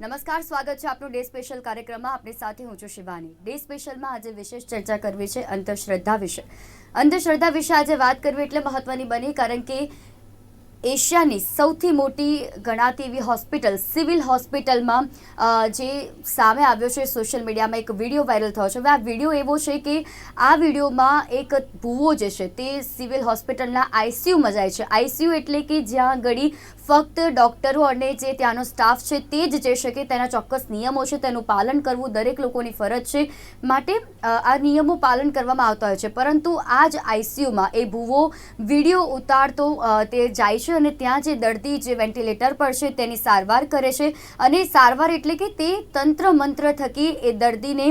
નમસ્કાર, સ્વાગત છે આપનું ડે સ્પેશિયલ કાર્યક્રમમાં. આપની સાથે હું છું શિવાની. ડે સ્પેશિયલમાં આજે વિશેષ ચર્ચા કરવી છે અંધશ્રદ્ધા વિશે. અંધશ્રદ્ધા વિશે આજે વાત કરવી એટલે મહત્વની બની, કારણ કે એશિયાની સૌથી મોટી ગણાતી એવી હોસ્પિટલ, સિવિલ હોસ્પિટલમાં જે સામે આવ્યો છે સોશિયલ મીડિયામાં એક વીડિયો વાયરલ થયો છે. હવે આ વીડિયો એવો છે કે આ વિડીયોમાં એક ભૂવો જે છે તે સિવિલ હોસ્પિટલના આઈસીયુમાં જાય છે. આઈસીયુ એટલે કે જ્યાં ઘડી ફક્ત ડૉક્ટરો અને જે ત્યાંનો સ્ટાફ છે તે જ જઈ શકે તેના ચોક્કસ નિયમો છે, તેનું પાલન કરવું દરેક લોકોની ફરજ છે માટે આ નિયમો પાલન કરવામાં આવતા હોય છે. પરંતુ આ જ આઈસીયુમાં એ ભૂવો વીડિયો ઉતારતો તે જાય છે. અને ત્યાં જે દર્દી જે વેન્ટિલેટર પર છે તેની સારવાર કરે છે. અને સારવાર એટલે કે તે તંત્ર મંત્ર થકી એ દર્દીને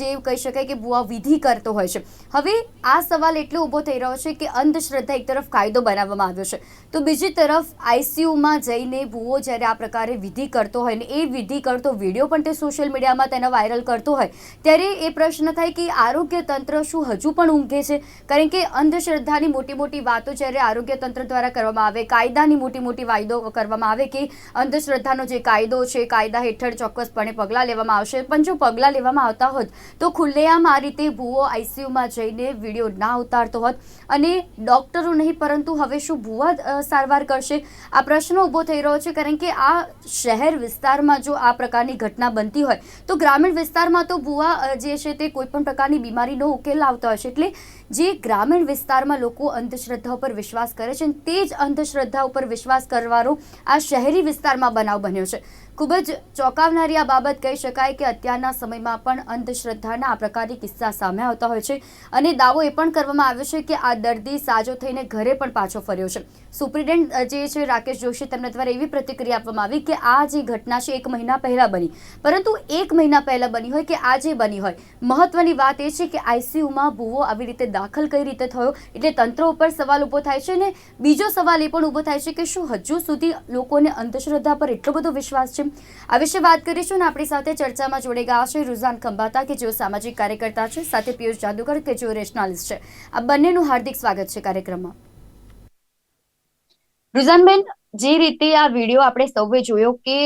જે કહી શકાય કે ભૂવા વિધિ કરતો હોય છે. હવે આ સવાલ એટલો ઊભો થઈ રહ્યો છે કે અંધશ્રદ્ધા એક તરફ કાયદો બનાવવામાં આવ્યો છે. તો બીજી તરફ આઈસીયુમાં જઈને ભૂવો જ્યારે આ પ્રકારે વિધિ કરતો હોય ને એ વિધિ કરતો વીડિયો પણ તે સોશિયલ મીડિયામાં તેનો વાયરલ કરતો હોય, ત્યારે એ પ્રશ્ન થાય કે આરોગ્ય તંત્ર શું હજુ પણ ઊંઘે છે? કારણ કે અંધશ્રદ્ધાની મોટી મોટી વાતો જ્યારે આરોગ્ય તંત્ર દ્વારા કરવામાં આવે. કાયદાની મોટી મોટી વાયદો કરવામાં આવે કે અંધશ્રદ્ધાનો જે કાયદો છે, કાયદા હેઠળ ચોક્કસપણે પગલાં લેવામાં આવશે. પણ જો પગલાં લેવામાં આવતા હોત, તો ખુલ્લેઆમ આ રીતે ભૂવો આઈસીયુમાં જઈને વીડિયો ના ઉતારતો હોત. અને ડોક્ટરો નહીં, પરંતુ હવે શું ભૂવા સારવાર કરશે? આ પ્રશ્ન ઊભો થઈ રહ્યો છે, કારણ કે આ શહેર વિસ્તારમાં જો આ પ્રકારની ઘટના બનતી હોય, તો ગ્રામીણ વિસ્તારમાં તો ભૂવા જે છે તે કોઈપણ પ્રકારની બીમારીનો ઉકેલ લાવતા હોય છે. એટલે જે ગ્રામીણ વિસ્તારમાં લોકો અંધશ્રદ્ધા ઉપર વિશ્વાસ કરે છે તે જ અંધશ્રદ્ધા ઉપર વિશ્વાસ કરવાનો આ શહેરી વિસ્તારમાં બનાવ બન્યો છે. ખૂબ જ ચોંકાવનારી આ બાબત કહી શકાય કે અત્યારના સમયમાં પણ અંધશ્રદ્ધાના આ પ્રકારની કિસ્સા સામે આવતા હોય છે. અને દાવો એ પણ કરવામાં આવ્યો છે કે આ દર્દી સાજો થઈને ઘરે પણ પાછો ફર્યો છે. સુપ્રિન્ટેન્ડ જે છે, રાકેશ જોશી, તેમના દ્વારા એવી પ્રતિક્રિયા આપવામાં આવી કે આ જે ઘટના છે, એક મહિના પહેલાં બની. પરંતુ એક મહિના પહેલાં બની હોય કે આજે બની હોય? મહત્વની વાત એ છે કે આઈસીયુમાં ભૂવો આવી રીતે દાખલ કઈ રીતે થયો? એટલે તંત્ર ઉપર સવાલ ઊભો થાય છે ને બીજો સવાલ એ પણ ઊભો થાય છે કે શું હજુ સુધી લોકોને અંધશ્રદ્ધા પર એટલો બધો વિશ્વાસ છે? આ વિશે વાત કરીશું ને આપણી સાથે ચર્ચામાં જોડે ગયા છે રુઝાન ખંભાતા, કે જેઓ સામાજિક કાર્યકર્તા છે, સાથે પિયુષ જાદુગર કે જેઓ રેશનાલિસ્ટ છે. આ બંનેનું હાર્દિક સ્વાગત છે કાર્યક્રમમાં. રુઝાનબેન, જે રીતે આ વીડિયો આપણે સૌએ જોયો કે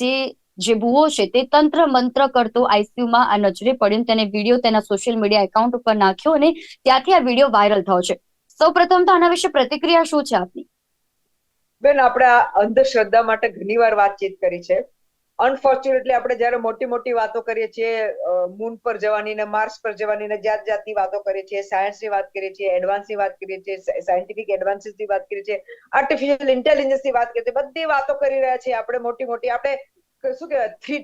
જે જે ભૂવો છે તે તંત્ર મંત્ર કરતો આઈસીયુમાં આ નજરે પડ્યો તેને વીડિયો તેના સોશિયલ મીડિયા એકાઉન્ટ ઉપર નાખ્યો અને ત્યાંથી આ વીડિયો વાયરલ થયો છે. સૌ પ્રથમ તો આના વિશે પ્રતિક્રિયા શું છે આપની? બેન, આપણે આ અંધશ્રદ્ધા માટે ઘણીવાર વાતચીત કરી છે. અનફોર્ચ્યુનેટલી આપણે જ્યારે મોટી મોટી વાતો કરીએ છીએ મૂન પર જવાની ને માર્સ પર જવાની ને જાત જાતની વાતો કરીએ છીએ સાયન્સની વાત કરીએ છીએ એડવાન્સની વાત કરીએ છીએ સાયન્ટિફિક એડવાન્સીસની વાત કરીએ છીએ આર્ટિફિશિયલ ઇન્ટેલિજન્સની વાત કરીએ છીએ, બધી વાતો કરી રહ્યા છીએ આપણે મોટી મોટી. આપણે શું કહેવાય થ્રી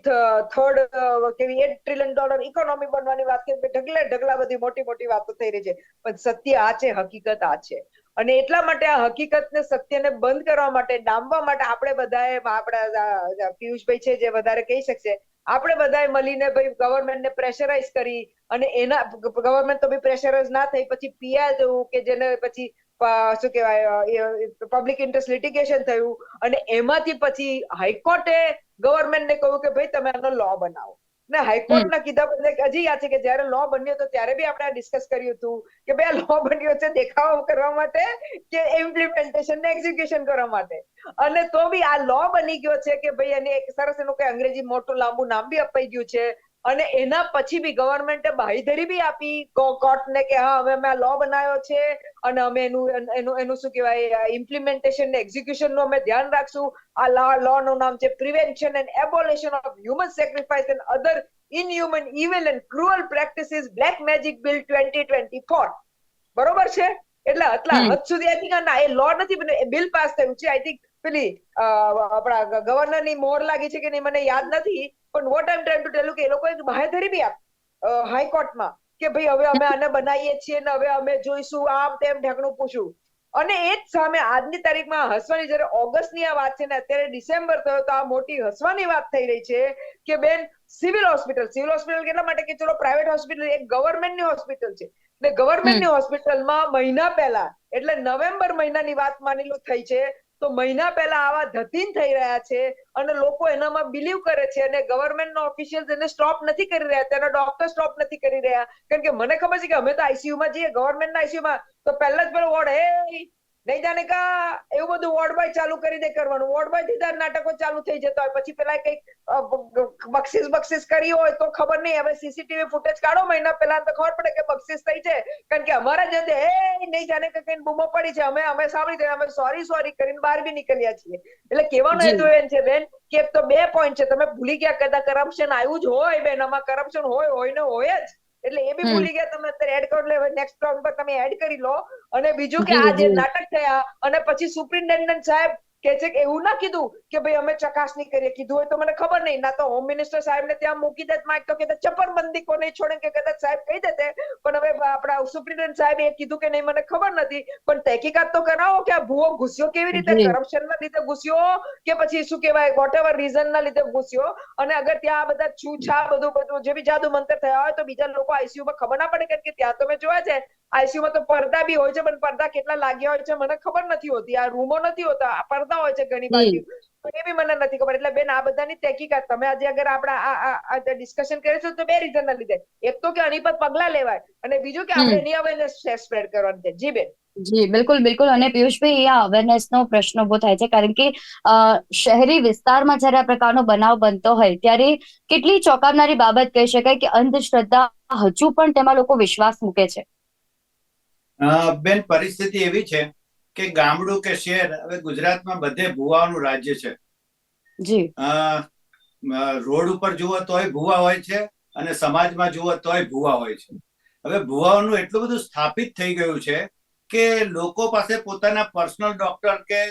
થર્ડ કેવી એટ ટ્રિલિયન ડોલર ઇકોનોમી બનવાની વાત કરીએ ઢગલે ઢગલા બધી મોટી મોટી વાતો થઈ રહી છે. પણ સત્ય આ છે, હકીકત આ છે. અને એટલા માટે આ હકીકતને સત્યને બંધ કરવા માટે, ડામવા માટે આપણે બધાએ, આપણા પિયુષભાઈ છે જે વધારે કહી શકશે, આપણે બધાએ મળીને ભાઈ ગવર્મેન્ટને પ્રેશરાઇઝ કરી અને એના ગવર્મેન્ટ તો બી પ્રેશરાઇઝ ના થઈ, પછી પીઆર જવું કે જેને પછી શું કહેવાય પબ્લિક ઇન્ટરેસ્ટ લિટિગેશન થયું અને એમાંથી પછી હાઈકોર્ટે ગવર્મેન્ટને કહ્યું કે ભાઈ તમે આનો લો બનાવો. ને હાઈકોર્ટના કીધા બદલે હજી યાદ છે કે જ્યારે લો બન્યો તો ત્યારે બી આપણે ડિસ્કસ કર્યું હતું કે ભાઈ લો બન્યો છે દેખાવો કરવા માટે કે ઇમ્પ્લિમેન્ટેશન ને એક્ઝિક્યુશન કરવા માટે? અને તો બી આ લો બની ગયો છે કે ભાઈ એને એક સરસ એનું કઈ અંગ્રેજી મોટું લાંબુ નામ બી અપાઈ ગયું છે અને એના પછી બી ગવર્મેન્ટે બાહીધરી બી આપી. કોર્ટને કે હા હવે અમે આ લો બનાવ્યો છે. અને અમે એનું એનું એનું શું કહેવાય ઇમ્પ્લિમેન્ટેશન ને એક્ઝિક્યુશનનું અમે ધ્યાન રાખશું. આ લો નું નામ છે prevention and abolition of human sacrifice and other inhuman evil and black magic bill twenty bill 2024 બરોબર છે? એટલે આટલા હદ સુધી આઈ થિંક ના એ લો નથી બન્યો બિલ પાસ થયું છે. આઈ થિંક પેલી આપણા ગવર્નરની મોહર લાગી છે કે નહીં મને યાદ નથી. પણ what I trying to tell કે એ લોકોએ બાહેધરી બી આપ હાઈકોર્ટમાં કે ભાઈ હવે અમે આને બનાવીએ છીએ ને હવે અમે જોઈશું આમ તેમ ઢેકણું પૂછું. અને એ જ સામે આજની તારીખમાં હસવાની જ્યારે ઓગસ્ટની આ વાત છે ને અત્યારે ડિસેમ્બર થયો તો આ મોટી હસવાની વાત થઈ રહી છે કે બેન સિવિલ હોસ્પિટલ સિવિલ હોસ્પિટલ કેટલા માટે કે ચલો પ્રાઇવેટ હોસ્પિટલ એક ગવર્મેન્ટની હોસ્પિટલ છે. ને ગવર્મેન્ટની હોસ્પિટલમાં મહિના પહેલા એટલે નવેમ્બર મહિનાની વાત માની લો થઈ છે તો મહિના પહેલા આવા ધતીન થઈ રહ્યા છે અને લોકો એનામાં બિલીવ કરે છે અને ગવર્મેન્ટના ઓફિશિયલ્સ એને સ્ટોપ નથી કરી રહ્યા, તેના ડોક્ટર સ્ટોપ નથી કરી રહ્યા. કારણ કે મને ખબર છે કે અમે તો આઈસીયુમાં જઈએ ગવર્મેન્ટના આઈસીયુ માં, તો પહેલા જ પેલો વોર્ડ હે નહીં જાણે કા એવું બધું વોર્ડ બાય ચાલુ કરી દે કરવાનું. વોર્ડ બાયથી નાટકો ચાલુ થઈ જતા હોય. પછી પેલા કંઈક બક્ષિસ બક્ષિસ કરી હોય તો ખબર નહીં. હવે સીસીટીવી ફૂટેજ કાઢો મહિના પહેલા તો ખબર પડે કે બક્ષિસ થઈ છે. કારણ કે અમારા જ એ નહીં જાણે કે કઈ બૂમો પડી છે. અમે અમે સાંભળી અમે સોરી સોરી કરીને બહાર બી નીકળ્યા છીએ. એટલે કેવાનો. હેતુ એમ છે બેન કે તો બે પોઈન્ટ છે. તમે ભૂલી ગયા કદાચ કરપ્શન આવ્યું જ હોય બેન. આમાં કરપ્શન હોય હોય ને હોય જ. એટલે એ બી ભૂલી ગયા તમે અત્યારે એડ કરો એટલે નેક્સ્ટ બ્લોગ પર તમે એડ કરી લો. અને બીજું કે આ જે. નાટક થયા અને પછી સુપ્રિન્ટેન્ડન્ટ સાહેબ કે છે કે એવું ના કીધું કે ભાઈ અમે ચકાસણી કરીએ કીધું હોય તો મને ખબર નહીં. ના તો હોમ મિનિસ્ટર સાહેબ ને ત્યાં મૂકી દેત માઇક તો કે ચપ્પર બંદી કો છોડે કે કદાચ સાહેબ કહી દેતે પણ હવે આપણા સુપ્રિન્ટેન્ડન્ટ સાહેબ એ કીધું કે નહીં મને ખબર નથી. પણ તહેકીકાત તો કરાવો કે આ ભૂવો ઘૂસ્યો કેવી રીતે? જી. કરપ્શન ના લીધે ઘૂસ્યો કે પછી શું કહેવાય વોટ એવર રીઝન ના લીધે ઘૂસ્યો? અને અગર ત્યાં આ બધા છૂછા બધું બધું જે બી જાદુ મંતર થયા હોય તો બીજા લોકો આઈસીયુ માં ખબર ના પડે કારણ કે ત્યાં તો મેં જોયા છે. આઈસીયુ માં તો પડદા બી હોય છે પણ પડદા કેટલા લાગ્યા હોય છે મને ખબર નથી હોતી. આ રૂમો નથી હોતા આ પડદા હોય છે ઘણી બધી. એ બી મને નથી ખબર. એટલે બેન આ બધાની તહેકીકાત તમે આજે અગર આપણે આ આ ડિસ્કશન કરીશું તો બે રીઝન ના લીધે. એક તો કે આની પર પગલા લેવાય અને બીજું કે આપણે એની અવેરનેસ સ્પ્રેડ કરવાની છે. જી બેન. જી બિલકુલ બિલકુલ. અને પિયુષભાઈ આ અવેરનેસ નો પ્રશ્ન ઊભો થાય છે કારણ કે શહેરી વિસ્તારમાં જ્યારે આ પ્રકારનો બનાવ બનતો હોય ત્યારે કેટલી ચોંકાવનારી બાબત કહી શકાય કે અંધશ્રદ્ધા હજુ પણ તેમાં લોકો વિશ્વાસ મૂકે છે. બેન પરિસ્થિતિ એવી છે કે ગામડું કે શહેર હવે ગુજરાતમાં બધે ભૂવાઓનું રાજ્ય છે. જી. રોડ ઉપર જુઓ તોય ભુવા હોય છે અને સમાજમાં જુઓ તોય ભુવા હોય છે. હવે ભૂવાઓનું એટલું બધું સ્થાપિત થઈ ગયું છે કે લોકો પાસે પોતાના પર્સનલ ડોક્ટર કે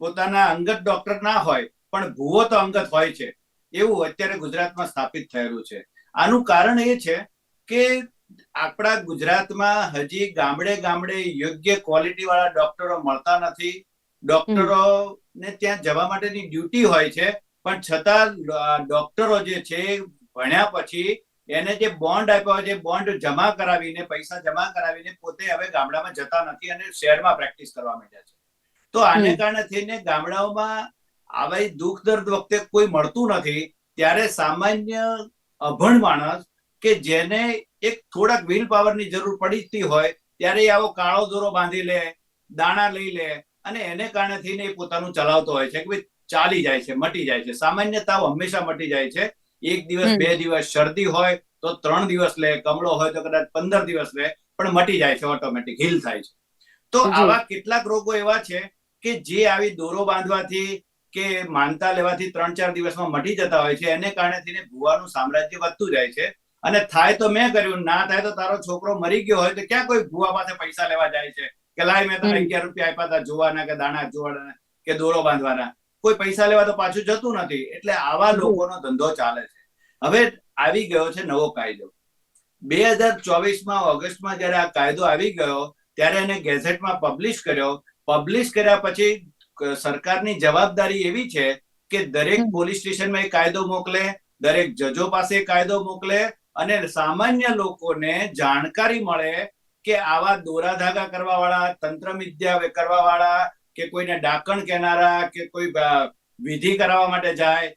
પોતાના અંગત ડોક્ટર ના હોય પણ ભુવો તો અંગત હોય છે. એવું અત્યારે ગુજરાતમાં સ્થાપિત થયેલું છે. આનું કારણ એ છે કે આપણા ગુજરાતમાં હજી ગામડે ગામડે યોગ્ય ક્વોલિટી વાળા ડોક્ટરો મળતા નથી. ડોક્ટરો ને ત્યાં જવા માટેની ડ્યુટી હોય છે પણ છતાં ડોક્ટરો જે છે ભણ્યા પછી એને જે બોન્ડ આપ્યો છે બોન્ડ જમા કરાવીને પૈસા જમા કરાવીને પોતે હવે ગામડામાં જતા નથી અને શહેરમાં પ્રેક્ટિસ કરવા માંડ્યા છે. તો આને કારણે થઈને ગામડાઓમાં આવી દુઃખ દર્દ વખતે કોઈ મળતું નથી ત્યારે સામાન્ય અભણ માણસ કે જેને એક થોડાક વિલ પાવરની જરૂર પડતી હોય ત્યારે એ આવો કાળો દોરો બાંધી લે દાણા લઈ લે અને એને કારણે થઈને એ પોતાનું ચલાવતો હોય છે કે ભાઈ ચાલી જાય છે મટી જાય છે. સામાન્ય તાવ હંમેશા મટી જાય છે. એક દિવસ બે દિવસ શરદી હોય તો ત્રણ દિવસ લે કમળો હોય તો કદાચ પંદર દિવસ લે પણ મટી જાય છે ઓટોમેટિક હિલ થાય છે. તો આવા કેટલાક રોગો એવા છે કે જે આવી દોરો બાંધવાથી કે માનતા લેવાથી ત્રણ ચાર દિવસમાં મટી જતા હોય છે. એને કારણે થઈને ભુવાનું સામ્રાજ્ય વધતું જાય છે. અને થાય તો મેં કર્યું ના થાય તો તારો છોકરો મરી ગયો હોય તો ક્યાં કોઈ ભૂવા પાસે પૈસા લેવા જાય છે? કે લાય મેં તને અગિયાર રૂપિયા આપ્યા હતા જોવાના કે દાણા જોવાના કે દોરો બાંધવાના. કોઈ પૈસા લેવા તો પાછું જતું નથી. એટલે આવા લોકોનો ધંધો ચાલે છે. હવે આવી ગયો છે નવો કાયદો. બે હજાર ચોવીસમાં ઓગસ્ટમાં જયારે આ કાયદો આવી ગયો ત્યારે એને ગેઝેટમાં પબ્લિશ કર્યો. પબ્લિશ કર્યા પછી સરકારની જવાબદારી એવી છે કે દરેક. પોલીસ સ્ટેશનમાં એ કાયદો મોકલે દરેક જજો પાસે કાયદો મોકલે અને સામાન્ય લોકોને જાણકારી મળે કે આવા દોરા ધાગા કરવા વાળા તંત્ર વિદ્યા કરવા વાળા કે કોઈને ડાકણ કહેનારા કે કોઈ વિધિ કરાવવા માટે જાય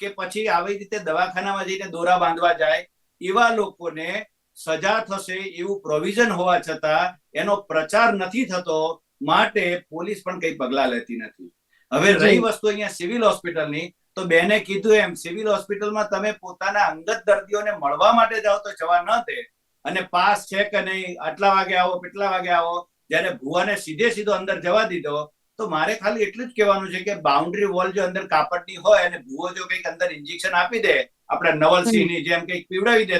કે પછી આવી રીતે દવાખાનામાં જઈને દોરા બાંધવા જાય એવા લોકોને સજા થશે એવું પ્રોવિઝન હોવા છતાં એનો પ્રચાર નથી થતો માટે પોલીસ પણ કઈ પગલા લેતી નથી. હવે રહી વસ્તુ અહીંયા સિવિલ હોસ્પિટલની તો બેને કીધું એમ સિવિલ હોસ્પિટલમાં તમે પોતાના અંગત દર્દીઓને મળવા માટે જાઓ તો જવા ન દે. અને પાસ છે કે નહીં આટલા વાગે આવો કેટલા વાગે આવો જ્યારે ભુવાને સીધે સીધો અંદર જવા દીધો તો મારે ખાલી એટલું જ કહેવાનું છે કે બાઉન્ડ્રી વોલ જો અંદર કાપડની હોય અને ભૂવો જો કંઈક અંદર ઇન્જેક્શન આપી દે આપણા નવલસિંહની જેમ કંઈક પીવડાવી દે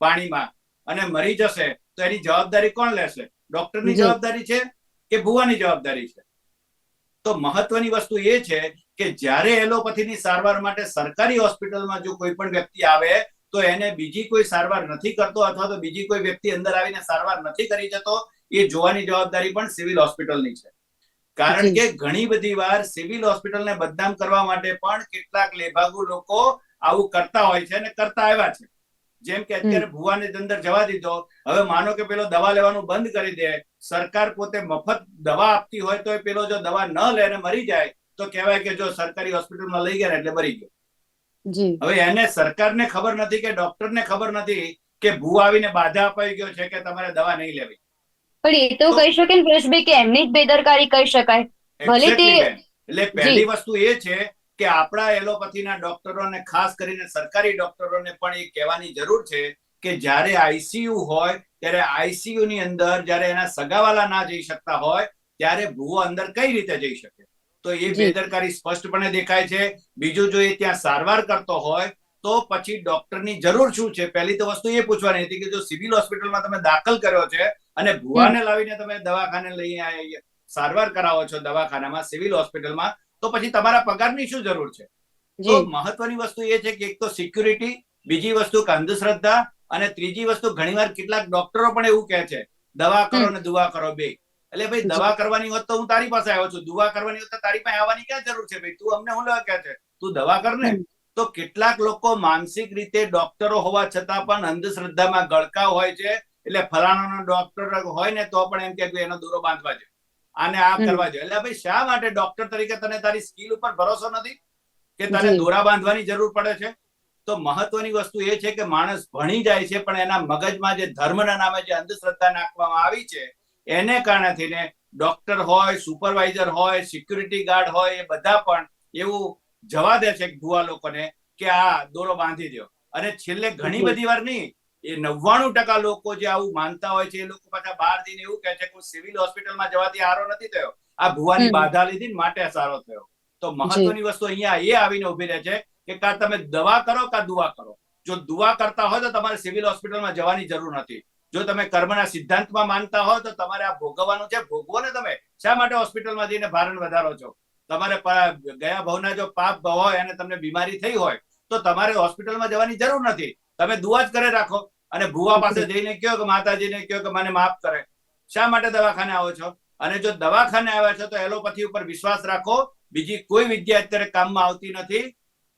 પાણીમાં અને મરી જશે તો એની જવાબદારી કોણ લેશે? ડોક્ટરની. જવાબદારી છે કે ભૂવાની જવાબદારી છે? તો મહત્વની વસ્તુ એ છે કે જ્યારે એલોપેથીની સારવાર માટે સરકારી હોસ્પિટલમાં જો કોઈ પણ વ્યક્તિ આવે તો એને બીજી કોઈ સારવાર નથી કરતો અથવા તો બીજી કોઈ વ્યક્તિ અંદર આવીને સારવાર નથી કરી જતો એ જોવાની જવાબદારી પણ સિવિલ હોસ્પિટલની છે. કારણ કે ઘણી બધી વાર સિવિલ હોસ્પિટલને બદનામ કરવા માટે પણ કેટલાક લેભાગુ લોકો આવું કરતા હોય છે અને કરતા આવ્યા છે. જેમ કે અત્યારે ભુવાને અંદર જવા દીધો હવે માનો કે પેલો દવા લેવાનું બંધ કરી દે સરકાર પોતે મફત દવા આપતી હોય તો પેલો જો દવા ન લે અને મરી જાય તો કહેવાય કે જો સરકારી હોસ્પિટલમાં લઈ ગયા એટલે મરી ગયો. હવે એને સરકારને ખબર નથી કે ડોક્ટરને ખબર નથી કે ભૂ આવીને બાધા અપાઈ ગયો છે કે તમારે દવા નહીં લેવી. પણ એ તો કહી શકે ને પરેશભાઈ કે એમની જ બેદરકારી કહી શકાય. ભલે તે- એટલે પહેલી વસ્તુ એ છે કે આપણા એલોપેથીના ડોક્ટરોને ખાસ કરીને સરકારી ડોક્ટરોને પણ એ કહેવાની જરૂર છે કે જ્યારે આઈસીયુ હોય ત્યારે આઈસીયુ ની અંદર જ્યારે એના સગાવાલા ના જઈ શકતા હોય ત્યારે ભૂવો અંદર કઈ રીતે જઈ શકે? તો એ બેદરકારી સ્પષ્ટપણે દેખાય છે. બીજું જો એ ત્યાં સારવાર કરતો હોય તો પછી ડોક્ટરની જરૂર શું છે? પહેલી તો વસ્તુ એ પૂછવાની હતી કે જો સિવિલ હોસ્પિટલમાં તમે દાખલ કર્યો છે અને ભુવાને લાવીને તમે દવાખાને લઈ સારવાર કરાવો છો દવાખાનામાં સિવિલ હોસ્પિટલમાં તો પછી તમારા પગારની શું જરૂર છે? તો મહત્વની વસ્તુ એ છે કે એક તો સિક્યુરિટી બીજી વસ્તુ અંધશ્રદ્ધા અને ત્રીજી વસ્તુ ઘણીવાર કેટલાક ડોક્ટરો પણ એવું કહે છે દવા કરો. ને દુવા કરો બે. એટલે ભાઈ દવા કરવાની હોત તો હું તારી પાસે આવ્યો છું. દુવા કરવાની હોત તો તારી પાસે આવવાની ક્યાં જરૂર છે ભાઈ? તું અમને હું લેવા કહે છે? તું દવા કર ને. તો કેટલાક લોકો માનસિક રીતે ડોક્ટરો હોવા છતાં પણ અંધશ્રદ્ધામાં ગળકા હોય છે. એટલે ફલાણાનો ડોક્ટર હોય ને તો પણ એમ કે એનો દોરો બાંધવા છે આને આ કરવા જોઈએ એટલે ભાઈ શા માટે ડોક્ટર તરીકે તને તારી સ્કિલ ઉપર ભરોસો નથી? કે તને દોરા બાંધવાની જરૂર પડે છે? તો મહત્વની વસ્તુ એ છે કે માણસ ભણી જાય છે પણ એના મગજમાં જે ધર્મના નામે જે અંધશ્રદ્ધા નાખવામાં આવી છે એને કારણે થઈને ડોક્ટર હોય સુપરવાઇઝર હોય સિક્યુરિટી ગાર્ડ હોય એ બધા પણ એવું જવા દે છે ભુવા લોકોને કે આ દોરો બાંધી દો અને છેલ્લે ઘણી બધી વાર નહીં એ નવ્વાણું ટકા લોકો જે આવું માનતા હોય છે એ લોકો પાછા બહાર જઈને એવું કહે છે કે હું સિવિલ હોસ્પિટલમાં જવાથી સારો નથી થયો. આ ભુવાની. બાધા લીધી માટે સારો થયો. તો મહત્વની વસ્તુ અહીંયા એ આવીને ઊભી રહે છે કે કા તમે દવા કરો કા દુવા કરો. જો દુવા કરતા હોય તો તમારે સિવિલ હોસ્પિટલમાં જવાની જરૂર નથી. જો તમે કર્મના સિદ્ધાંતમાં માનતા હો તો તમારે આ ભોગવવાનું છે. ભોગવો ને તમે. શા માટે હોસ્પિટલમાં જઈને ભારણ વધારો છો? તમારે ગયા ભાવના જો પાપ હોય અને તમને બીમારી થઈ હોય તો તમારે હોસ્પિટલમાં જવાની જરૂર નથી. તમે દુઆ જ કરે રાખો. અને ભુવા પાસે જઈને કયો કે માતાજીને કયો કે મને માફ કરે. શા માટે દવાખાને આવો છો? અને જો દવાખાને આવ્યા છો તો એલોપથી ઉપર વિશ્વાસ રાખો. બીજી કોઈ વિદ્યા અત્યારે કામમાં આવતી નથી.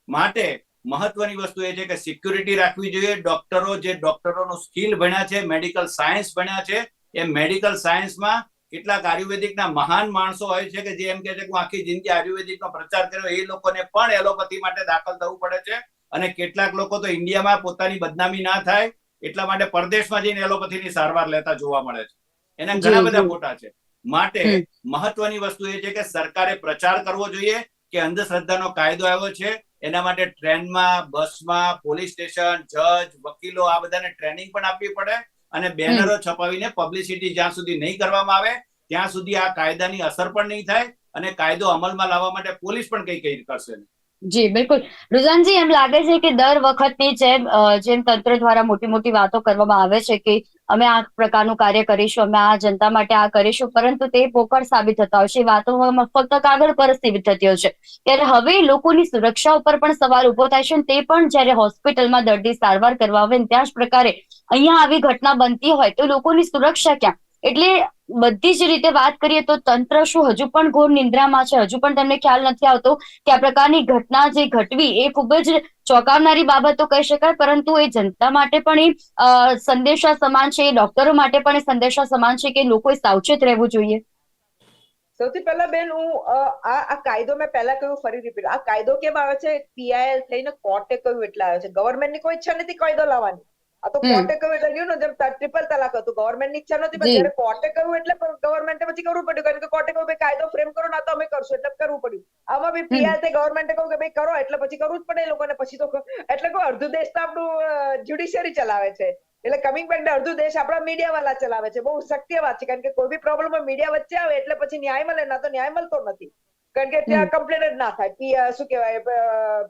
માટે મહત્વની વસ્તુ એ છે કે સિક્યુરિટી રાખવી જોઈએ. ડોક્ટરો જે ડોક્ટરોનું સ્કિલ ભણ્યા છે મેડિકલ સાયન્સ ભણ્યા છે એ મેડિકલ સાયન્સમાં કેટલાક આયુર્વેદિકના મહાન માણસો હોય છે કે જે એમ કે છે કે આખી જિંદગી આયુર્વેદિકનો પ્રચાર કર્યો એ લોકોને પણ એલોપેથી માટે દાખલ થવું પડે છે. અને કેટલાક લોકો તો ઇન્ડિયામાં પોતાની બદનામી ના થાય એટલા માટે પરદેશમાં જઈને એલોપેથીની સારવાર લેતા જોવા મળે છે. એના ઘણા બધા મોટા છે. માટે મહત્વની વસ્તુ એ છે કે સરકારે પ્રચાર કરવો જોઈએ કે અંધશ્રદ્ધાનો કાયદો આવ્યો છે એના માટે ટ્રેનમાં બસમાં પોલીસ સ્ટેશન જજ વકીલો આ બધાને ટ્રેનિંગ પણ આપવી પડે અને બેનરો છપાવીને પબ્લિસિટી જ્યાં સુધી નહીં કરવામાં આવે ત્યાં સુધી આ કાયદાની અસર પણ નહીં થાય અને કાયદો અમલમાં લાવવા માટે પોલીસ પણ કઈ કઈ કરશે નહીં. જી બિલકુલ રુઝાનજી એમ લાગે છે કે દર વખતની જેમ જેમ તંત્ર દ્વારા મોટી મોટી વાતો કરવામાં આવે છે કે અમે આ પ્રકારનું કાર્ય કરીશું, અમે આ જનતા માટે આ કરીશું, પરંતુ તે પોકળ સાબિત થતા હોય છે. વાતો ફક્ત કાગળ પર સીમિત થતી હોય છે. ત્યારે હવે લોકોની સુરક્ષા ઉપર પણ સવાલ ઊભો થાય છે તે પણ જ્યારે હોસ્પિટલમાં દર્દી સારવાર કરવા આવે ત્યાં જ પ્રકારે અહીંયા આવી ઘટના બનતી હોય તો લોકોની સુરક્ષા ક્યાં? એટલે બધી જ રીતે વાત કરીએ તો તંત્ર શું હજુ પણ ઘોર નિંદ્રામાં છે. હજુ પણ તેમને ખ્યાલ નથી આવતો કે આ પ્રકારની ઘટના જે ઘટવી એ ખૂબ જ ચોંકાવનારી બાબતો કહી શકાય, પરંતુ એ જનતા માટે પણ એ સંદેશા સમાન છે. એ ડોક્ટરો માટે પણ એ સંદેશા સમાન છે કે લોકોએ સાવચેત રહેવું જોઈએ. સૌથી પહેલા બેન હું આ આ કાયદો મેં પહેલા કહ્યું, ફરી રિપીટ આ કાયદો કેમ આવે છે? પીઆઈએલ થઈને કોર્ટે કહ્યું એટલે આવે છે. ગવર્મેન્ટની કોઈ ઈચ્છા નથી કાયદો લાવવાની. આ તો કોર્ટે કહ્યું એટલે કહ્યું ને જેમ ટ્રિપલ તલાક હતું. ગવર્મેન્ટની ઈચ્છા નથી પણ જયારે કોર્ટે કહ્યું એટલે ગવર્મેન્ટે પછી કરવું પડ્યું. કારણ કે કોર્ટે કહ્યું કાયદો ફ્રેમ કરો ના તો અમે કરશું. એટલે કરવું પડ્યું. આમાં બી થી ગવર્મેન્ટે કહ્યું કે ભાઈ કરો. એટલે પછી કરવું જ પડે એ લોકોને. પછી તો એટલે કોઈ અડધું દેશ તો આપણું જ્યુડિશિયરી ચલાવે છે. એટલે કમિંગ બેક અડધું દેશ આપણા મીડિયા વાળા ચલાવે છે. બહુ શક્ય વાત છે. કારણ કે કોઈ બી પ્રોબ્લેમ મીડિયા વચ્ચે આવે એટલે પછી ન્યાય મળે ના તો ન્યાય મળતો નથી. કારણ કે ત્યાં કમ્પ્લેન જ ના થાય. પી શું કહેવાય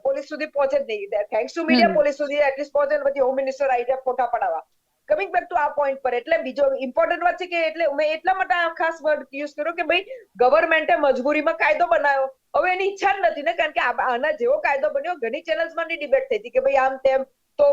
પોલીસ સુધી પહોંચે જ નહીં. થેન્ક્સ ટુ મીડિયા પોલીસ સુધી એટલીસ્ટ પહોંચે ને પછી હોમ મિનિસ્ટર આવી જાય ફોટા પડાવવા. કમિંગ બેક ટુ આ પોઈન્ટ પર એટલે બીજો ઇમ્પોર્ટન્ટ વાત છે કે એટલે મેં એટલા માટે આ ખાસ વર્ડ યુઝ કર્યો કે ભાઈ ગવર્મેન્ટે મજબૂરીમાં કાયદો બનાવ્યો. હવે એની ઈચ્છા જ નથી ને કારણ કે આના જેવો કાયદો બન્યો ઘણી ચેનલ્સમાં ડિબેટ થઈ હતી કે ભાઈ આમ તેમ તો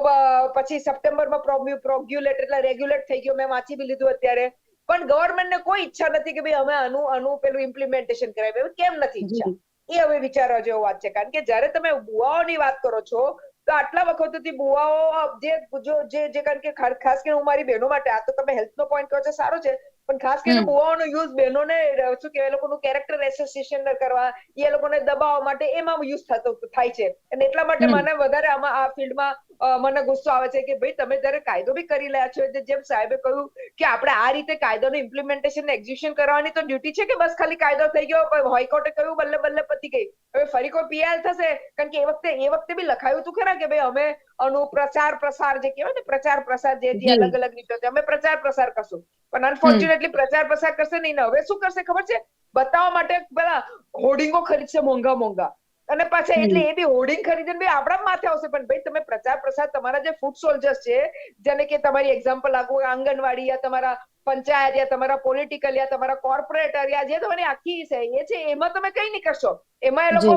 પછી સપ્ટેમ્બરમાં પ્રોગ્યુલેટ એટલે રેગ્યુલેટ થઈ ગયો. મેં વાંચી બી લીધું અત્યારે. પણ ગવર્મેન્ટને કોઈ ઈચ્છા નથી કે ભાઈ અમે આનું આનું પેલું ઇમ્પ્લિમેન્ટેશન કરાવીએ હવે કેમ નથી ઈચ્છા? એ હવે વિચારવા જેવો વાત છે. કારણ કે જયારે તમે બુવાઓની વાત કરો છો તો આટલા વખતથી બુવાઓ જે જો જે કારણ કે ખાસ કરીને હું મારી બહેનો માટે આ તો તમે હેલ્થ નો પોઈન્ટ કહો છો સારો છે. પણ ખાસ કરીને. બુવાઓનો યુઝ બહેનોને શું કહેવાય એ લોકોનું કેરેક્ટર એસોસિએશન કરવા એ લોકોને દબાવવા માટે એમાં યુઝ થતો થાય છે. અને એટલા માટે મને વધારે આમાં આ ફિલ્ડમાં મને ગુસ્સો આવે છે કે ભાઈ તમે જયારે કાયદો બી કરી રહ્યા છો જેમ સાહેબે કહ્યું કે આપણે આ રીતે કાયદાનું ઇમ્પ્લિમેન્ટેશન એક્ઝિક્યુશન કરવાની તો ડ્યુટી છે કે બસ ખાલી કાયદો થઈ ગયો હાઈકોર્ટે કહ્યું બલ્લે બલ્લે પતી ગઈ? હવે ફરી કોઈ પીઆર થશે? કારણ કે એ વખતે એ વખતે બી લખાયું હતું ખરા કે ભાઈ અમે અનુ પ્રચાર પ્રસાર જે કહેવાય ને પ્રચાર પ્રસાર જે અલગ અલગ રીતો અમે પ્રચાર પ્રસાર કરશું. પણ અનફોર્ચ્યુનેટલી પ્રચાર પ્રસાર કરશે નહીં ને હવે શું કરશે ખબર છે? બતાવવા માટે પેલા હોર્ડિંગો ખરીદશે મોંઘા મોંઘા. અને પાછા. એટલે એ બી હોર્ડિંગ ખરીદીને બી આપણા માથે આવશે પણ ભાઈ તમે પ્રચાર પ્રસાર તમારા જે ફૂડ સોલ્જર્સ છે જેને કે તમારી એક્ઝામ્પલ આપો આંગણવાડી યા તમારા પંચાયત યા તમારા પોલિટિકલ યા તમારા કોર્પોરેટર યા જે તમારી આખી છે એ છે એમાં તમે કઈ નહીં કરશો. એમાં એ લોકો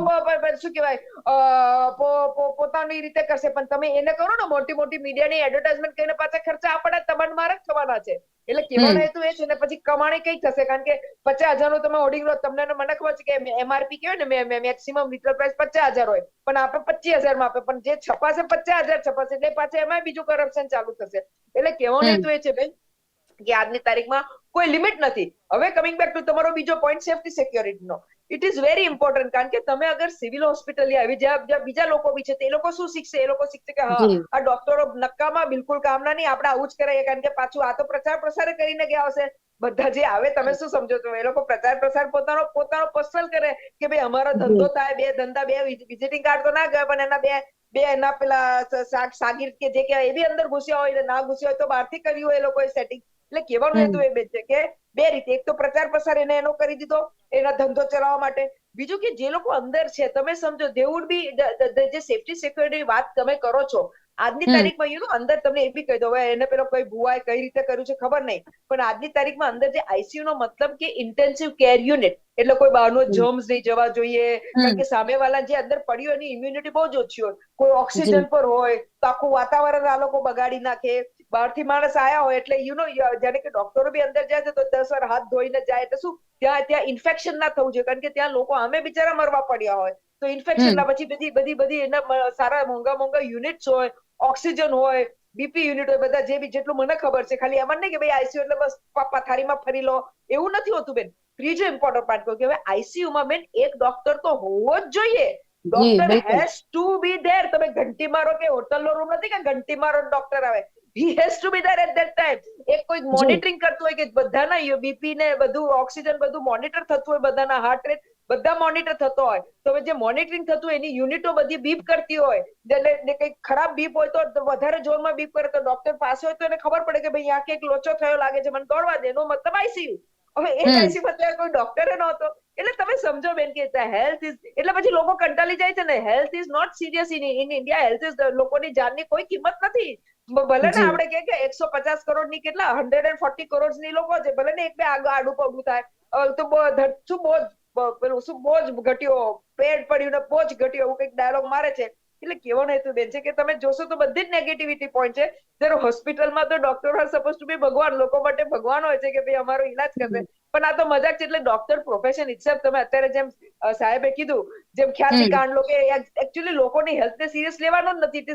શું કહેવાય? પોતાની રીતે કરશે પણ તમે એને કરો ને મોટી મોટી મીડિયાની એડવર્ટાઇઝમેન્ટ કરીને પાછા ખર્ચા આપણા તમારા મારા જ થવાના છે. એટલે કહેવાનો હેતુ એ છે ને પછી કમાણી કઈ થશે? કારણ કે પચાસ હજારનું તમે હોર્ડિંગ લો તમને ને મને ખબર છે કે એમઆરપી કહેવાય ને મેક્સિમમ લિટલ પ્રાઇસ પચાસ હજાર હોય. પણ આપણે પચીસ હજારમાં આપે પણ જે છપાશે પચાસ હજાર છપાશે એટલે પાછા એમાં બીજું કરપ્શન ચાલુ થશે. એટલે કહેવાનો હેતુ એ છે બેન કે આજની તારીખમાં કોઈ લિમિટ નથી. હવે કમિંગ બેક ટુ તમારો બીજો પોઈન્ટ સેફટી સિક્યોરિટીનો ઇટ ઇઝ વેરી ઇમ્પોર્ટન્ટ કારણ કે તમે અગર સિવિલ હોસ્પિટલ આવી જ્યાં જ્યાં બીજા લોકો બી છે તે લોકો શું શીખશે? એ લોકો શીખશે કે હા આ ડોક્ટરો નક્કામાં બિલકુલ કામના નહીં આપણે આવું જ કરાય કારણ કે પાછું આ તો પ્રચાર પ્રસાર કરીને ગયા હશે. બધા જે આવે તમે શું સમજો છો? એ લોકો પ્રચાર પ્રસાર પોતાનો પોતાનો પર્સનલ કરે કે ભાઈ અમારો ધંધો થાય બે ધંધા બે વિઝિટિંગ કાર્ડ તો ના ગયા પણ એના બે બે એના પેલા શાગીર્દ કે જે કહેવાય એ બી અંદર ઘૂસ્યા હોય ના ઘૂસ્યા હોય તો બહારથી કર્યું હોય એ લોકોએ સેટિંગ એટલે કહેવાનું હેતુ એ બે છે કે બે રીતે એક તો પ્રચાર પ્રસાર એને એનો કરી દીધો એના ધંધો ચલાવવા માટે. બીજું કે જે લોકો અંદર છે તમે સમજો દે વુડ બી જે સેફટી સિક્યોરિટી વાત તમે કરો છો આજની તારીખમાં યુ અંદર તમને એ બી કહી દો હવે એને પેલો કોઈ ભુવાએ કઈ રીતે કર્યું છે ખબર નહીં પણ આજની તારીખમાં અંદર જે આઈસીયુ નો મતલબ કે ઇન્ટેન્સિવ કેર યુનિટ એટલે કોઈ બહારનો. જર્મ્સ નહીં જવા જોઈએ કારણ કે સામેવાળા જે અંદર પડ્યું એની ઇમ્યુનિટી બહુ જ ઓછી હોય કોઈ ઓક્સિજન પર હોય તો આખું વાતાવરણ આ લોકો બગાડી નાખે બહારથી માણસ આયા હોય એટલે યુ નો જાણે કે ડોક્ટરો બી અંદર જાય છે તો દસ વાર હાથ ધોઈને જાય. એટલે શું? ત્યાં ત્યાં ઇન્ફેક્શન ના થવું જોઈએ. કારણ કે ત્યાં લોકો અમે બિચારા મરવા પડ્યા હોય. તો ઇન્ફેક્શન ના પછી બધી બધી બધી એના સારા મોંઘા મોંઘા યુનિટ્સ હોય ઓક્સિજન હોય બીપી યુનિટ હોય બધા જે બી જેટલું મને ખબર છે. ખાલી એમ નહીં કે ભાઈ આઈસીયુ એટલે બસ પ- પથારીમાં ફરી લો. એવું નથી હોતું બેન. ત્રીજો ઇમ્પોર્ટન્ટ પાર્ટ કહ્યું કે હવે આઈસીયુ માં બેન એક ડોક્ટર તો હોવો જ જોઈએ. Doctor. Has to be there તમે ઘંટી મારો કે હોટલ નો રૂમ નથી કે ઘંટી મારો ડોક્ટર આવે. He has to be there at that time એક કોઈ મોનિટરિંગ કરતું હોય કે બધાના બીપી ને બધું ઓક્સિજન બધું મોનિટર થતું હોય બધાના હાર્ટ રેટ બધા મોનિટર થતો હોય. તો હવે જે મોનિટરિંગ થતું હોય એની યુનિટો બધી બીપ કરતી હોય. એટલે કઈ ખરાબ બીપ હોય તો વધારે જોરમાં બીપ કરે. તો ડોક્ટર પાસે હોય તો એને ખબર પડે કે ભાઈ આ કંઈક લોચો થયો લાગે છે મને દોડવા દે. એનો મતલબ આઈસીયુ હવે એ. આઈસીયુ અત્યારે ત્યારે કોઈ ડોક્ટર નહોતો. એટલે તમે સમજો બેન કે હેલ્થ ઇઝ એટલે પછી લોકો કંટાળી જાય છે ને health is not serious in in India health is લોકોની જાનની કોઈ કિંમત નથી. ભલે ને આપણે કે એકસો પચાસ કરોડની કેટલા હંડ્રેડ એન્ડ ફોર્ટી કરોડની લોકો છે ભલે ને એક બે આડું પગલું થાય. તો શું બહુ પેલું શું બોજ ઘટ્યો પેડ પડ્યું ને બહુ જ ઘટ્યો એવું કંઈક ડાયલોગ મારે છે. એટલે કહેવાનો હેતુ બેન છે કે તમે જોશો તો બધી જ નેગેટિવિટી પોઈન્ટ છે. જ્યારે હોસ્પિટલમાં તો doctor are suppose to be ભગવાન લોકો માટે ભગવાન હોય છે કે ભાઈ અમારો ઈલાજ કરશે. પણ આ તો મજાક છે એટલે ડોક્ટર પ્રોફેશન ઇટસેલ્ફ તમે અત્યારે જેમ સાહેબે કીધું જેમ ખ્યાલથી. કાંડ લો કે એકચ્યુઅલી લોકોની હેલ્થને સિરિયસ લેવાનો જ નથી.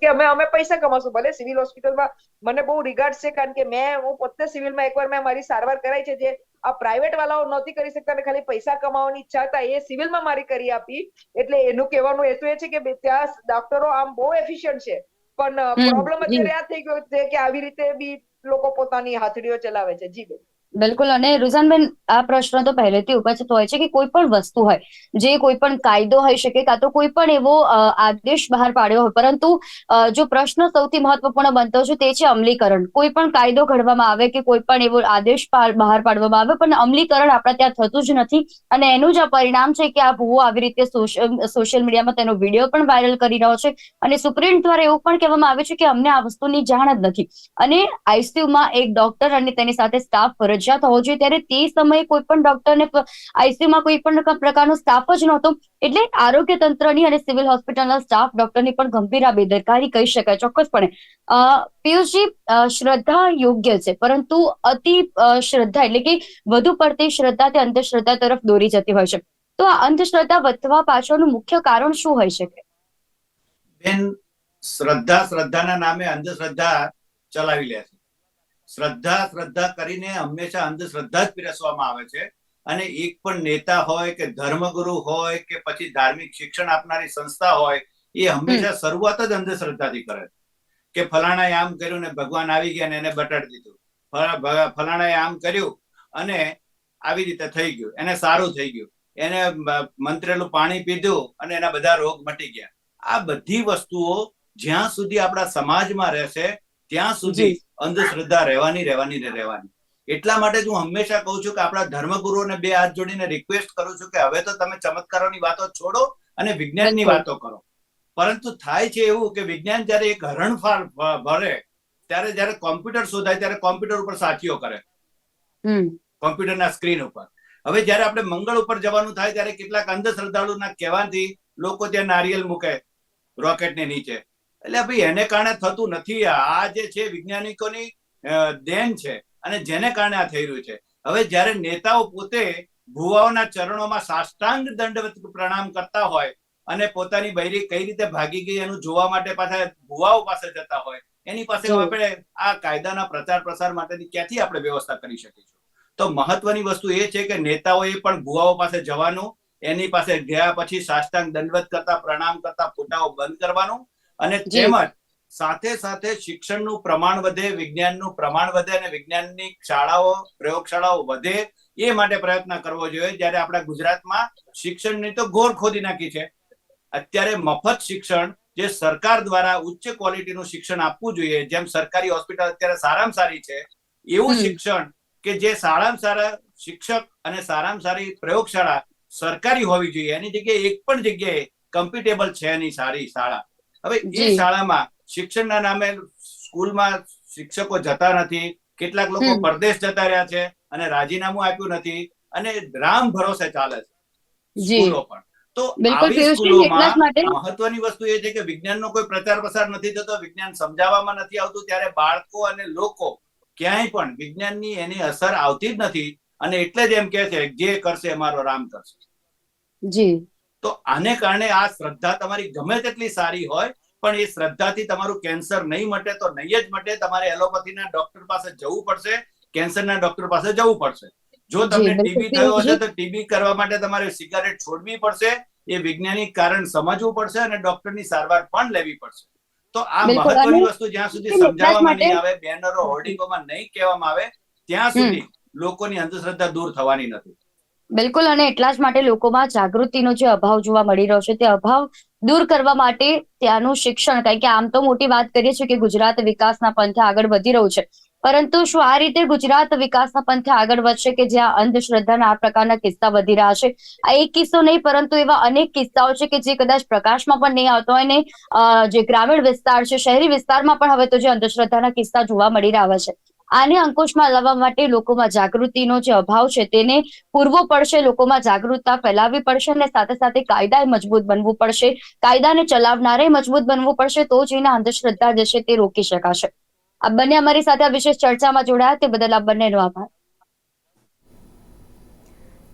કે અમે અમે પૈસા કમાશું ભલે સિવિલ હોસ્પિટલમાં મને બહુ રિગાર્ડ છે કારણ કે મેં હું પોતે સિવિલમાં એકવાર મેં મારી સારવાર કરાઈ છે જે આ પ્રાઇવેટ વાળાઓ નહોતી કરી શકતા ખાલી પૈસા કમાવાની ઈચ્છા હતા એ સિવિલમાં મારી કરી આપી. એટલે એનું કહેવાનું હેતુ એ છે કે ત્યાં ડોક્ટરો આમ બહુ એફિશિયન્ટ છે. પણ પ્રોબ્લેમ અત્યારે આ થઈ ગયો છે કે આવી રીતે બી લોકો પોતાની હાથડીઓ ચલાવે છે. જી બેન. બિલકુલ, અને રુઝાનબેન, આ પ્રશ્ન તો પહેલેથી ઉપસ્થિત હોય છે કે કોઈ પણ વસ્તુ હોય, જે કોઈ પણ કાયદો હોઈ શકે, કાં તો કોઈ પણ એવો આદેશ બહાર પાડ્યો હોય, પરંતુ જો પ્રશ્ન સૌથી મહત્વપૂર્ણ બનતો છે તે છે અમલીકરણ. કોઈ પણ કાયદો ઘડવામાં આવે કે કોઈ પણ એવો આદેશ બહાર પાડવામાં આવે, પણ અમલીકરણ આપણા ત્યાં થતું જ નથી, અને એનું જ આ પરિણામ છે કે આ ભૂવો આવી રીતે સોશિયલ મીડિયામાં તેનો વીડિયો પણ વાયરલ કરી રહ્યો છે, અને સુપ્રીમ દ્વારા એવું પણ કહેવામાં આવે છે કે અમને આ વસ્તુની જાણ જ નથી. અને આઈસીયુમાં એક ડોક્ટર અને તેની સાથે સ્ટાફ ફરજિયાત થવો જોઈએ. ત્યારે તે સમયે કોઈ પણ ડોક્ટરને આઈસીયુમાં કોઈ પણ પ્રકારનો સ્ટાફ જ નહોતો. એટલે આરોગ્ય તંત્રની અને સિવિલ હોસ્પિટલના સ્ટાફ ડોક્ટરની પણ ગંભીર આ બેદરકારી કહી શકાય ચોક્કસપણે. પિયુષજી શ્રદ્ધા યોગ્ય છે. પરંતુ અતિ શ્રદ્ધા એટલે કે વધુ પડતી શ્રદ્ધા તે અંધશ્રદ્ધા તરફ દોરી જતી હોય છે. તો આ અંધશ્રદ્ધા વધવા પાછળનું મુખ્ય કારણ શું હોઈ શકે? બેન, શ્રદ્ધા, શ્રદ્ધાના નામે અંધશ્રદ્ધા ચલાવી લે છે. શ્રદ્ધા શ્રદ્ધા કરીને હંમેશા અંધશ્રદ્ધા જ પીરસવામાં આવે છે. અને એક પણ નેતા હોય કે ધર્મગુરુ હોય કે પછી ધાર્મિક શિક્ષણ આપનારી સંસ્થા હોય એ હંમેશા શરૂઆત જ અંધશ્રદ્ધાથી કરે છે. કે ફલાણાએ આમ કર્યું ને ભગવાન આવી ગયા ને એને બટાડી દીધું. ફલાણાએ આમ કર્યું અને આવી રીતે થઈ ગયું. એને સારું થઈ ગયું. એને મંત્રેલું પાણી પીધું અને એના બધા રોગ મટી ગયા. આ બધી વસ્તુઓ જ્યાં સુધી આપણા સમાજમાં રહેશે ત્યાં સુધી અંધશ્રદ્ધા રહેવાની રહેવાની ને રહેવાની. એટલા માટે જ હું હંમેશા કહું છું કે આપણા ધર્મગુરુઓને બે હાથ જોડીને રિક્વેસ્ટ કરું છું કે હવે તો તમે ચમત્કારોની વાતો છોડો અને વિજ્ઞાનની વાતો કરો. પરંતુ થાય છે એવું કે વિજ્ઞાન જ્યારે એક હરણફાળ ભરે ત્યારે જ્યારે કોમ્પ્યુટર શોધાય ત્યારે કોમ્પ્યુટર ઉપર સાચીઓ કરે. કોમ્પ્યુટરના સ્ક્રીન ઉપર. હવે જ્યારે આપણે મંગળ ઉપર જવાનું થાય ત્યારે કેટલાક અંધશ્રદ્ધાળુના કહેવાથી લોકો ત્યાં નારિયેલ મૂકે રોકેટને નીચે. એટલે ભાઈ એને કારણે થતું નથી. આ જે છે વૈજ્ઞાનિકોની દેન છે અને જેને કારણે આ થઈ રહ્યું છે. હવે જ્યારે નેતાઓ પોતે ભુવાઓના ચરણોમાં સાષ્ટાંગ દંડવત પ્રણામ કરતા હોય અને પોતાની બૈરી કઈ રીતે ભાગી ગઈ એનું જોવા માટે પાછા ભુવાઓ પાસે જતા હોય એની પાસે આપણે આ કાયદાના પ્રચાર પ્રસાર માટેની ક્યાંથી આપણે વ્યવસ્થા કરી શકીશું? તો મહત્વની વસ્તુ એ છે કે નેતાઓએ પણ ભુવાઓ પાસે જવાનું એની પાસે ગયા પછી સાષ્ટાંગ દંડવત કરતા પ્રણામ કરતા ફોટાઓ બંધ કરવાનું અને તેમજ સાથે સાથે શિક્ષણનું પ્રમાણ વધે વિજ્ઞાનનું પ્રમાણ વધે અને વિજ્ઞાનની શાળાઓ પ્રયોગશાળાઓ વધે એ માટે પ્રયત્ન કરવો જોઈએ. જ્યારે આપણા ગુજરાતમાં શિક્ષણની તો ઘોર ખોદી નાખી છે. અત્યારે મફત શિક્ષણ જે સરકાર દ્વારા ઉચ્ચ ક્વોલિટીનું શિક્ષણ આપવું જોઈએ જેમ સરકારી હોસ્પિટલ અત્યારે સારામાં સારી છે એવું શિક્ષણ કે જે સારામાં સારા શિક્ષક અને સારામાં સારી પ્રયોગશાળા સરકારી હોવી જોઈએ. એની જગ્યાએ એક પણ જગ્યાએ કમ્પિટેબલ છે નહીં સારી શાળા. હવે એ. શાળામાં શિક્ષણના નામે સ્કૂલમાં શિક્ષકો જતા નથી કેટલાક લોકો પરદેશ જતા રહ્યા છે અને રાજીનામું આપ્યું નથી અને રામ ભરોસે ચાલે છે સ્કૂલો પણ. તો આવી સ્કૂલોમાં મહત્વની વસ્તુ એ છે કે વિજ્ઞાનનો કોઈ પ્રચાર પ્રસાર નથી થતો વિજ્ઞાન સમજાવવામાં નથી આવતું ત્યારે બાળકો અને લોકો ક્યાંય પણ વિજ્ઞાનની એની અસર આવતી જ નથી અને એટલે જ એમ કે છે જે કરશે અમારો રામ કરશે. જી. તો આને કારણે આ શ્રદ્ધા તમારી ગમે તેટલી સારી હોય પણ એ શ્રદ્ધાથી તમારું કેન્સર નહીં મટે તો નહીં જ મટે. તમારે એલોપેથીના ડોક્ટર પાસે જવું પડશે કેન્સરના ડોક્ટર પાસે જવું પડશે. જો તમને ટીબી થયો હશે તો ટીબી કરવા માટે તમારે સિગારેટ છોડવી પડશે એ વૈજ્ઞાનિક કારણ સમજવું પડશે અને ડોક્ટરની સારવાર પણ લેવી પડશે. તો આ મહત્વની વસ્તુ જ્યાં સુધી સમજાવવામાં નહીં આવે બેનરો હોર્ડિંગોમાં નહીં કહેવામાં આવે ત્યાં સુધી લોકોની અંધશ્રદ્ધા દૂર થવાની નથી. બિલકુલ, અને એટલા જ માટે લોકોમાં જાગૃતિનો જે અભાવ જોવા મળી રહ્યો છે, તે અભાવ દૂર કરવા માટે ત્યાંનું શિક્ષણ, કારણ કે આમ તો મોટી વાત કરીએ છીએ કે ગુજરાત વિકાસના પંથે આગળ વધી રહ્યું છે. પરંતુ શું આ રીતે ગુજરાત વિકાસના પંથે આગળ વધશે કે જ્યાં અંધશ્રદ્ધાના આ પ્રકારના કિસ્સા વધી રહ્યા છે? આ એક કિસ્સો નહીં, પરંતુ એવા અનેક કિસ્સાઓ છે કે જે કદાચ પ્રકાશમાં પણ નહીં આવતો હોય ને જે ગ્રામીણ વિસ્તાર છે, શહેરી વિસ્તારમાં પણ હવે તો જે અંધશ્રદ્ધાના કિસ્સા જોવા મળી રહ્યા છે. આને અંકુશમાં લાવવા માટે લોકોમાં જાગૃતિનો જે અભાવ છે તેને પૂરવો પડશે, લોકોમાં જાગૃતતા ફેલાવવી પડશે અને સાથે સાથે કાયદાએ મજબૂત બનવું પડશે. કાયદાને ચલાવનારે મજબૂત બનવું પડશે તો જ એના અંધશ્રદ્ધા જે છે તે રોકી શકાશે. આ બંને અમારી સાથે આ વિશેષ ચર્ચામાં જોડાયા તે બદલ આ બંનેનો આભાર.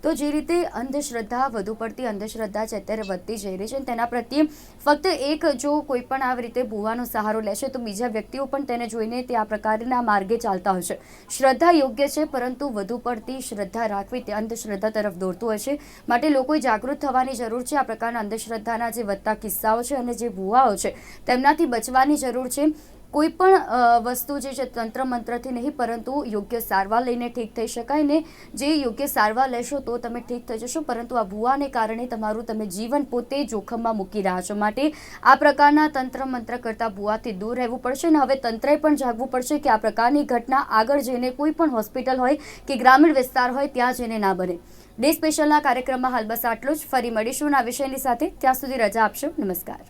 તો જે રીતે અંધશ્રદ્ધા વધુ પડતી અંધશ્રદ્ધા છે, અત્યારે વધતી જઈ રહી છે અને તેના પ્રત્યે ફક્ત એક જો કોઈ પણ આવી રીતે ભૂવાનો સહારો લેશે તો બીજા વ્યક્તિઓ પણ તેને જોઈને તે આ પ્રકારના માર્ગે ચાલતા હશે શ્રદ્ધા યોગ્ય છે, પરંતુ વધુ પડતી શ્રદ્ધા રાખવી તે અંધશ્રદ્ધા તરફ દોરતું છે. માટે લોકોએ જાગૃત થવાની જરૂર છે આ પ્રકારના અંધશ્રદ્ધાના જે વધતા કિસ્સાઓ છે અને જે ભૂવાઓ છે, તેમનાથી બચવાની જરૂર છે. કોઈ પણ વસ્તુ જે છે તંત્ર મંત્રથી નહીં, પરંતુ યોગ્ય સારવાર લઈને ઠીક થઈ શકાય ને જે યોગ્ય સારવાર લેશો તો તમે ઠીક થઈ જશો. પરંતુ આ ભૂવાને કારણે તમારું તમે જીવન પોતે જોખમમાં મૂકી રહ્યા છો. માટે આ પ્રકારના તંત્ર મંત્ર કરતાં ભૂવાથી દૂર રહેવું પડશે અને હવે તંત્રએ પણ જાગવું પડશે કે આ પ્રકારની ઘટના આગળ જઈને કોઈ પણ હોસ્પિટલ હોય કે ગ્રામીણ વિસ્તાર હોય ત્યાં જઈને ના બને. ડે સ્પેશિયલના કાર્યક્રમમાં હાલ બસ આટલું જ. ફરી મળીશું આ વિષયની સાથે ત્યાં સુધી રજા આપશો. નમસ્કાર.